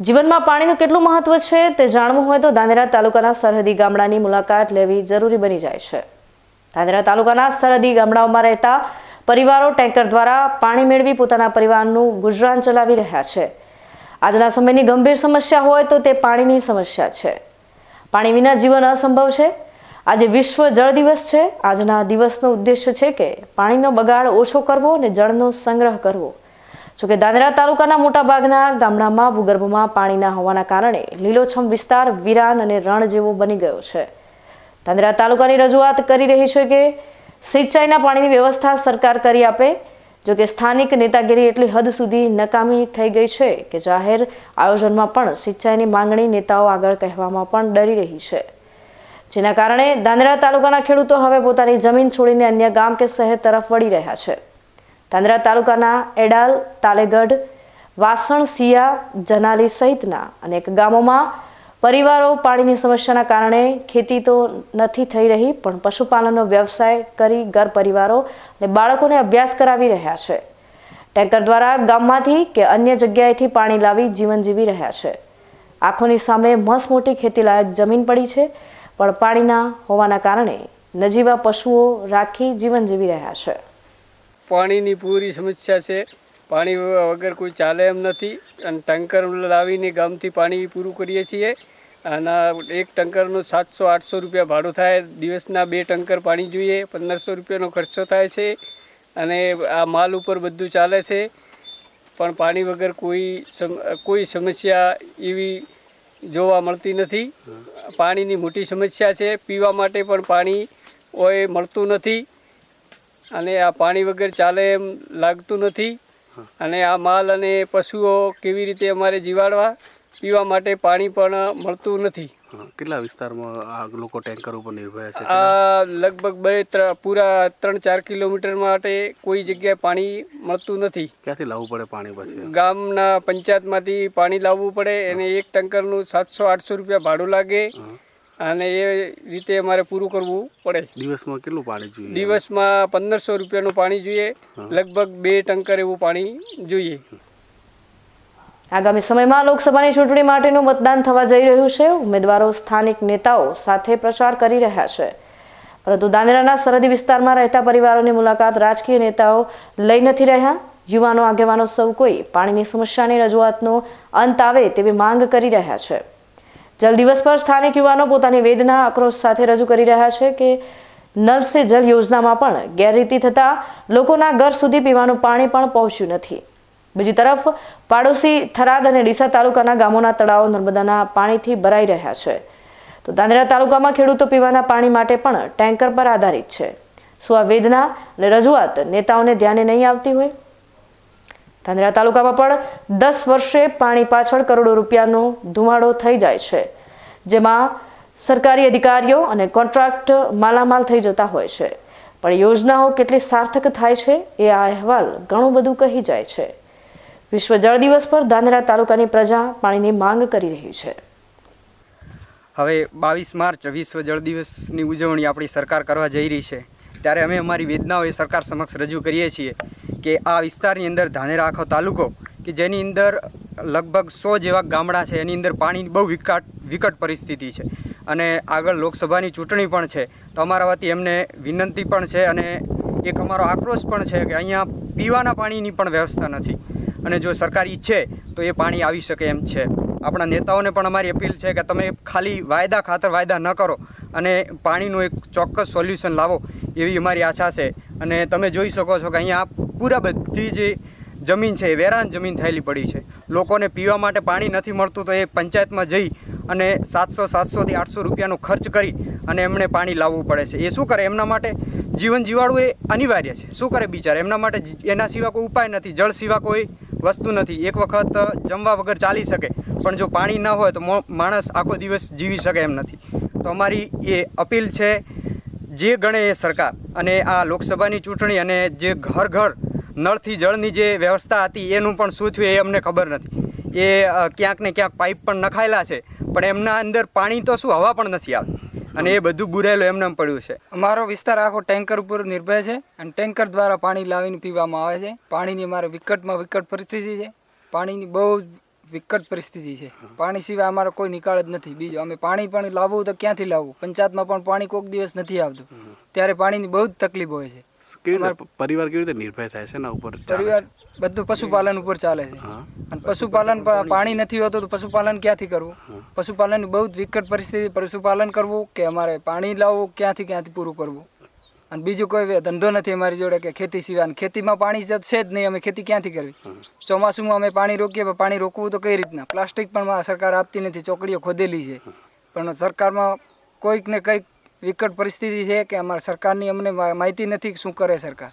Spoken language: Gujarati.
જીવનમાં પાણીનું કેટલું મહત્વ છે તે જાણવું હોય તો ધાનેરા તાલુકાના સરહદી ગામડાની મુલાકાત લેવી જરૂરી બની જાય છે. ધાનેરા તાલુકાના સરહદી ગામડાઓમાં રહેતા પરિવારો ટેન્કર દ્વારા પાણી મેળવી પોતાના પરિવારનું ગુજરાન ચલાવી રહ્યા છે. આજના સમયની ગંભીર સમસ્યા હોય તો તે પાણીની સમસ્યા છે. પાણી વિના જીવન અસંભવ છે. આજે વિશ્વ જળ દિવસ છે. આજના દિવસનો ઉદ્દેશ્ય છે કે પાણીનો બગાડ ઓછો કરવો અને જળનો સંગ્રહ કરવો. જોકે દાદરા તાલુકાના મોટાભાગના ગામડામાં ભૂગર્ભમાં પાણીના હોવાના કારણે લીલોછમ વિસ્તાર, વિરાન અને રણ જેવો બની ગયો છે. દાદરા તાલુકાની રજૂઆત કરી રહી છે કે સિંચાઈના પાણીની વ્યવસ્થા સરકાર કરી આપે, જોકે સ્થાનિક નેતાગીરી એટલી હદ સુધી નકામી થઈ ગઈ છે કે જાહેર આયોજનમાં પણ સિંચાઈની માંગણી નેતાઓ આગળ કહેવામાં પણ ડરી રહી છે. જેના કારણે દાંદરા તાલુકાના ખેડૂતો હવે પોતાની જમીન છોડીને અન્ય ગામ કે શહેર તરફ વળી રહ્યા છે. દાંદરા તાલુકાના એડાલ, તાલેગઢ, વાસણ સિયા જનાલી સહિતના અનેક ગામોમાં પરિવારો પાણીની સમસ્યાના કારણે ખેતી તો નથી થઈ રહી, પણ પશુપાલનનો વ્યવસાય કરી ઘર પરિવારો અને બાળકોને અભ્યાસ કરાવી રહ્યા છે. ટેન્કર દ્વારા ગામમાંથી કે અન્ય જગ્યાએથી પાણી લાવી જીવન જીવી રહ્યા છે. આંખોની સામે મસ મોટી ખેતીલાયક જમીન પડી છે, પણ પાણીના હોવાના કારણે નજીવા પશુઓ રાખી જીવન જીવી રહ્યા છે. પાણીની પૂરી સમસ્યા છે. પાણી વગર કોઈ ચાલે એમ નથી. અને ટંકર લાવીને ગામથી પાણી પૂરું કરીએ છીએ. અને એક ટંકરનો સાતસો આઠસો રૂપિયા ભાડું થાય. દિવસના બે ટંકર પાણી જોઈએ. પંદરસો રૂપિયાનો ખર્ચો થાય છે. અને આ માલ ઉપર બધું ચાલે છે. પણ પાણી વગર કોઈ કોઈ સમસ્યા એવી જોવા મળતી નથી. પાણીની મોટી સમસ્યા છે. પીવા માટે પણ પાણી હોય મળતું નથી. અને આ પાણી વગર ચાલે એમ લાગતું નથી. અને આ માલ અને પશુઓ કેવી રીતે અમારે જીવાડવા પીવા માટે પાણી પણ મળતું નથી. કેટલા વિસ્તારમાં આ લોકો ટેન્કર ઉપર નિર્ભર છે? આ લગભગ બે પૂરા ત્રણ ચાર કિલોમીટર માટે કોઈ જગ્યાએ પાણી મળતું નથી. ક્યાંથી લાવવું પડે પાણી પછી? ગામના પંચાયતમાંથી પાણી લાવવું પડે અને એક ટેન્કરનું સાતસો આઠસો રૂપિયા ભાડું લાગે. અને એ રીતે અમારે પૂરું કરવું પડે. દિવસમાં કેટલું પાણી જોઈએ? દિવસમાં પંદરસો રૂપિયાનું પાણી જોઈએ. લગભગ બે ટંકર એવું પાણી જોઈએ. આગામી સમયમાં લોકસભાની ચૂંટણી માટેનું મતદાન થવા જઈ રહ્યું છે. ઉમેદવારો સ્થાનિક નેતાઓ સાથે પ્રચાર કરી રહ્યા છે. પરંતુ દાનેરાના સરહદી વિસ્તારમાં રહેતા પરિવારોની મુલાકાત રાજકીય નેતાઓ લઈ નથી રહ્યા. યુવાનો આગેવાનો સૌ કોઈ પાણીની સમસ્યાની રજૂઆતનો અંત આવે તેવી માંગ કરી રહ્યા છે. જલ દિવસ પર સ્થાનિક યુવાનો પોતાની વેદના આક્રોશ સાથે રજૂ કરી રહ્યા છે કે નલ સે જલ યોજનામાં પણ ગેરરીતિ થતા લોકોના ઘર સુધી પીવાનું પાણી પણ પહોંચ્યું નથી. બીજી તરફ, પાડોશી થરાદ અને ડીસા તાલુકાના ગામોના તળાવો નર્મદાના પાણીથી ભરાઈ રહ્યા છે. તો દાંદરા તાલુકામાં ખેડૂતો પીવાના પાણી માટે પણ ટેન્કર પર આધારિત છે. શું આ વેદના અને રજૂઆત નેતાઓને ધ્યાને નહીં આવતી હોય? ધાનેરા તાલુકામાં પણ દસ વર્ષે પાણી પાછળ કરોડો રૂપિયાનો ધુમાડો થઈ જાય છે, જેમાં સરકારી અધિકારીઓ અને કોન્ટ્રાક્ટ માલામાલ થઈ જતા હોય છે. પણ યોજનાઓ કેટલી સાર્થક થાય છે એ આ અહેવાલ ઘણું બધું કહી જાય છે. વિશ્વ જળ દિવસ પર ધાનેરા તાલુકાની પ્રજા પાણીની માંગ કરી રહી છે. હવે બાવીસ માર્ચ વિશ્વ જળ દિવસની ઉજવણી આપણી સરકાર કરવા જઈ રહી છે. ત્યારે અમે અમારી વેદનાઓ એ સરકાર સમક્ષ રજૂ કરીએ છીએ. કે આ વિસ્તારની અંદર ધાનેરા આખો તાલુકો કે જેની અંદર લગભગ સો જેવા ગામડા છે, એની અંદર પાણીની બહુ વિકટ વિકટ પરિસ્થિતિ છે. અને આગળ લોકસભાની ચૂંટણી પણ છે. તો અમારા વતી એમને વિનંતી પણ છે અને એક અમારો આક્રોશ પણ છે કે અહીંયા પીવાના પાણીની પણ વ્યવસ્થા નથી. અને જો સરકાર ઈચ્છે તો એ પાણી આવી શકે એમ છે. આપણા નેતાઓને પણ અમારી અપીલ છે કે તમે ખાલી વાયદા ખાતર વાયદા ન કરો અને પાણીનું એક ચોક્કસ સોલ્યુશન લાવો એવી અમારી આશા છે. અને તમે જોઈ શકો છો કે અહીંયા પૂરા બધી જે જમીન છે, એ વેરાન જમીન થયેલી પડી છે. લોકોને પીવા માટે પાણી નથી મળતું તો એ પંચાયતમાં જઈ અને સાતસો, સાતસોથી આઠસો રૂપિયાનો ખર્ચ કરી અને એમણે પાણી લાવવું પડે છે. એ શું કરે? એમના માટે જીવન જીવાડવું એ અનિવાર્ય છે. શું કરે બિચારા? એમના માટે એના સિવાય કોઈ ઉપાય નથી. જળ સિવાય કોઈ વસ્તુ નથી. એક વખત જમવા વગર ચાલી શકે, પણ જો પાણી ન હોય તો માણસ આખો દિવસ જીવી શકે એમ નથી. તો અમારી એ અપીલ છે જે ગણે એ સરકાર અને આ લોકસભાની ચૂંટણી અને જે ઘર ઘર નળથી જળની જે વ્યવસ્થા હતી, એનું પણ શું થયું એ અમને ખબર નથી. એ ક્યાંક ને ક્યાંક પાઇપ પણ નખાયેલા છે, પણ એમના અંદર પાણી તો શું હવા પણ નથી આવતી. અને એ બધું બુરાયેલું એમને પડ્યું છે. અમારો વિસ્તાર આખો ટેન્કર ઉપર નિર્ભર છે અને ટેન્કર દ્વારા પાણી લાવીને પીવામાં આવે છે. પાણીની અમારે વિકટમાં વિકટ પરિસ્થિતિ છે. પાણીની બહુ વિકટ પરિસ્થિતિ છે. પાણી સિવાય અમારો કોઈ નિકાળ જ નથી. બીજો અમે પાણી પણ લાવવું તો ક્યાંથી લાવવું? પંચાયતમાં પણ પાણી કોઈક દિવસ નથી આવતું. ત્યારે પાણીની બહુ જ તકલીફ હોય છે. પરિવાર કેવી રીતે નિર્ભય થાય છે એના ઉપર પરિવાર બધું પશુપાલન ઉપર ચાલે છે. અને પશુપાલન પાણી નથી હોતું તો પશુપાલન ક્યાંથી કરવું? પશુપાલનની બહુ જ વિકટ પરિસ્થિતિ. પશુપાલન કરવું કે અમારે પાણી લાવવું ક્યાંથી ક્યાંથી પૂરું કરવું? અને બીજું કોઈ ધંધો નથી અમારી જોડે કે ખેતી સિવાય. અને ખેતીમાં પાણી જ છે જ નહીં અમે ખેતી ક્યાંથી કરવી? ચોમાસુમાં અમે પાણી રોકીએ પણ પાણી રોકવું તો કઈ રીતના? પ્લાસ્ટિક પણ સરકાર આપતી નથી ચોકડીઓ ખોદેલી છે. પણ સરકારમાં કોઈક ને કંઈક વિકટ પરિસ્થિતિ છે કે અમારા સરકારની અમને માહિતી નથી શું કરે સરકાર.